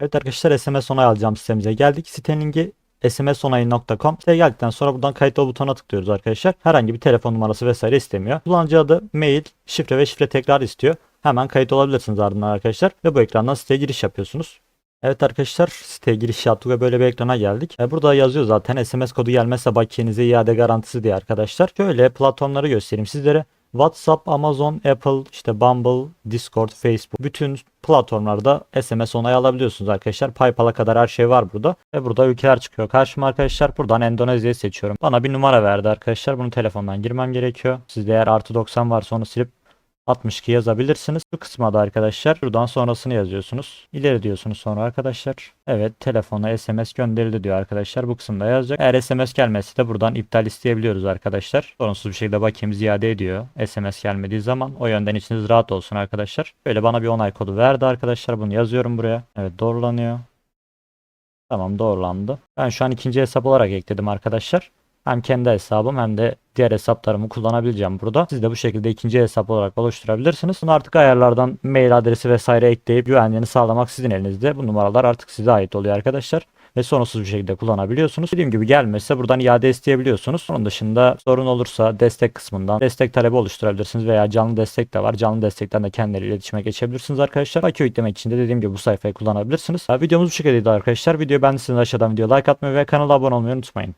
Evet arkadaşlar SMS onay alacağım sitemize geldik. Sitenin linki smsonayı.com Siteye geldikten sonra buradan kayıt ol butonuna tıklıyoruz arkadaşlar. Herhangi bir telefon numarası vesaire istemiyor. Kullanıcı adı, mail, şifre ve şifre tekrar istiyor. Hemen kayıt olabilirsiniz ardından arkadaşlar. Ve bu ekrandan siteye giriş yapıyorsunuz. Evet arkadaşlar siteye giriş yaptık ve böyle bir ekrana geldik. E, burada yazıyor zaten SMS kodu gelmezse bakiyenize iade garantisi diye arkadaşlar. Şöyle platformları göstereyim sizlere. WhatsApp, Amazon, Apple, işte Bumble, Discord, Facebook bütün platformlarda SMS onay alabiliyorsunuz arkadaşlar. PayPal'a kadar her şey var burada. Ve burada ülkeler çıkıyor karşıma arkadaşlar. Buradan Endonezya'yı seçiyorum. Bana bir numara verdi arkadaşlar. Bunu telefondan girmem gerekiyor. Sizde eğer artı 90 varsa onu silip 62 yazabilirsiniz. Bu kısma da arkadaşlar şuradan sonrasını yazıyorsunuz. İleri diyorsunuz sonra arkadaşlar. Evet telefona SMS gönderildi diyor arkadaşlar. Bu kısımda yazacak. Eğer SMS gelmezse de buradan iptal isteyebiliyoruz arkadaşlar. Sorunsuz bir şekilde bakayım ziyade ediyor. SMS gelmediği zaman o yönden içiniz rahat olsun arkadaşlar. Böyle bana bir onay kodu verdi arkadaşlar. Bunu yazıyorum buraya. Evet doğrulanıyor. Tamam doğrulandı. Ben şu an ikinci hesap olarak ekledim arkadaşlar. Hem kendi hesabım hem de diğer hesaplarımı kullanabileceğim burada. Siz de bu şekilde ikinci hesap olarak oluşturabilirsiniz. Bunu artık ayarlardan mail adresi vesaire ekleyip güvenliğini sağlamak sizin elinizde. Bu numaralar artık size ait oluyor arkadaşlar. Ve sorunsuz bir şekilde kullanabiliyorsunuz. Dediğim gibi gelmezse buradan iade isteyebiliyorsunuz. Onun dışında sorun olursa destek kısmından destek talebi oluşturabilirsiniz veya canlı destek de var. Canlı destekten de kendileriyle iletişime geçebilirsiniz arkadaşlar. Akü yüklemek için de dediğim gibi bu sayfayı kullanabilirsiniz. Videomuz bu şekildeydi arkadaşlar. Videoyu beğendiyseniz aşağıdan video like atmayı ve kanala abone olmayı unutmayın.